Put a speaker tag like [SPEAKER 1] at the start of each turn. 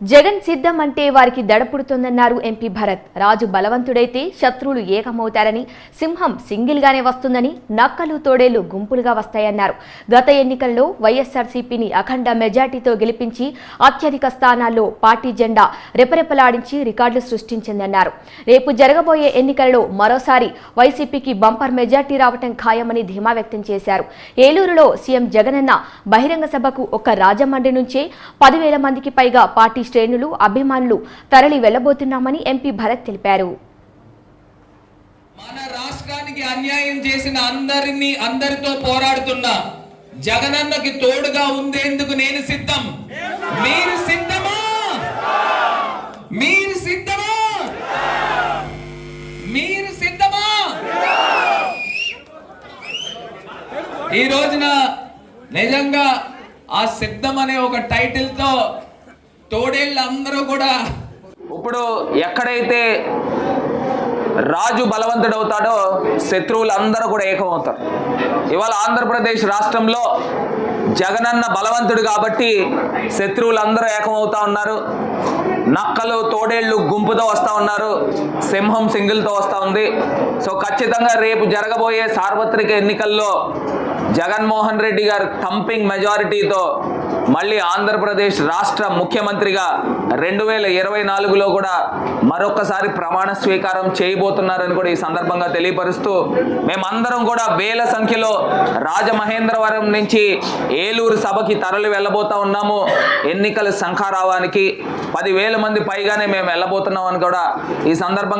[SPEAKER 1] జగన్ సిద్ధం అంటే వారికి దడపుడుతుందన్నారు ఎంపీ భరత్. రాజు బలవంతుడైతే శత్రువులు ఏకమవుతారని సింహం సింగిల్ గానే వస్తుందని నక్కలు తోడేళ్ళు గుంపులుగా వస్తాయన్నారు. గత ఎన్నికల్లో వైఎస్ఆర్సీపీని అఖండ మెజార్టీతో గెలిపించి అత్యధిక స్థానాల్లో పార్టీ జెండా రెపరెపలాడించి రికార్డులు సృష్టించిందన్నారు. రేపు జరగబోయే ఎన్నికలలో మరోసారి వైసీపీకి బంపర్ మెజార్టీ రావటం ఖాయమని ధీమా వ్యక్తం చేశారు. ఏలూరులో సీఎం జగనన్న బహిరంగ సభకు ఒక్క రాజమండ్రి నుంచే పదివేల మందికి పైగా పార్టీ శ్రేణులు అభిమానులు తరలి వెళ్ళబోతున్నామని ఎంపీ భరత్ తెలిపారు.
[SPEAKER 2] మన రాష్ట్రానికి అన్యాయం చేసిన అందరినీ అందరితో పోరాడుతున్నా జగనన్నకి తోడుగా ఉండేందుకు నేను సిద్ధం. మీరు సిద్ధమా? మీరు సిద్ధమా? మీరు సిద్ధమా? ఈ రోజున నిజంగా ఆ సిద్ధం అనే ఒక టైటిల్ తోడేళ్ళందరూ కూడా.
[SPEAKER 3] ఇప్పుడు ఎక్కడైతే రాజు బలవంతుడవుతాడో శత్రువులు అందరూ కూడా ఏకమవుతారు. ఇవాళ ఆంధ్రప్రదేశ్ రాష్ట్రంలో జగనన్న బలవంతుడు కాబట్టి శత్రువులందరూ ఏకమవుతా ఉన్నారు. నక్కలు తోడేళ్ళు గుంపుతో వస్తూ ఉన్నారు. సింహం సింగిల్తో వస్తూ ఉంది. సో ఖచ్చితంగా రేపు జరగబోయే సార్వత్రిక ఎన్నికల్లో జగన్మోహన్ రెడ్డి గారు థంపింగ్ మెజారిటీతో మళ్ళీ ఆంధ్రప్రదేశ్ రాష్ట్ర ముఖ్యమంత్రిగా రెండు వేల ఇరవై నాలుగులో కూడా మరొకసారి ప్రమాణ స్వీకారం చేయబోతున్నారని కూడా ఈ సందర్భంగా తెలియపరుస్తూ మేమందరం కూడా వేల సంఖ్యలో రాజమహేంద్రవరం నుంచి ఏలూరు సభకి తరలి వెళ్ళబోతా ఉన్నాము. ఎన్నికల శంఖారావానికి పదివేల మంది పైగానే మేము వెళ్ళబోతున్నామని కూడా ఈ సందర్భంగా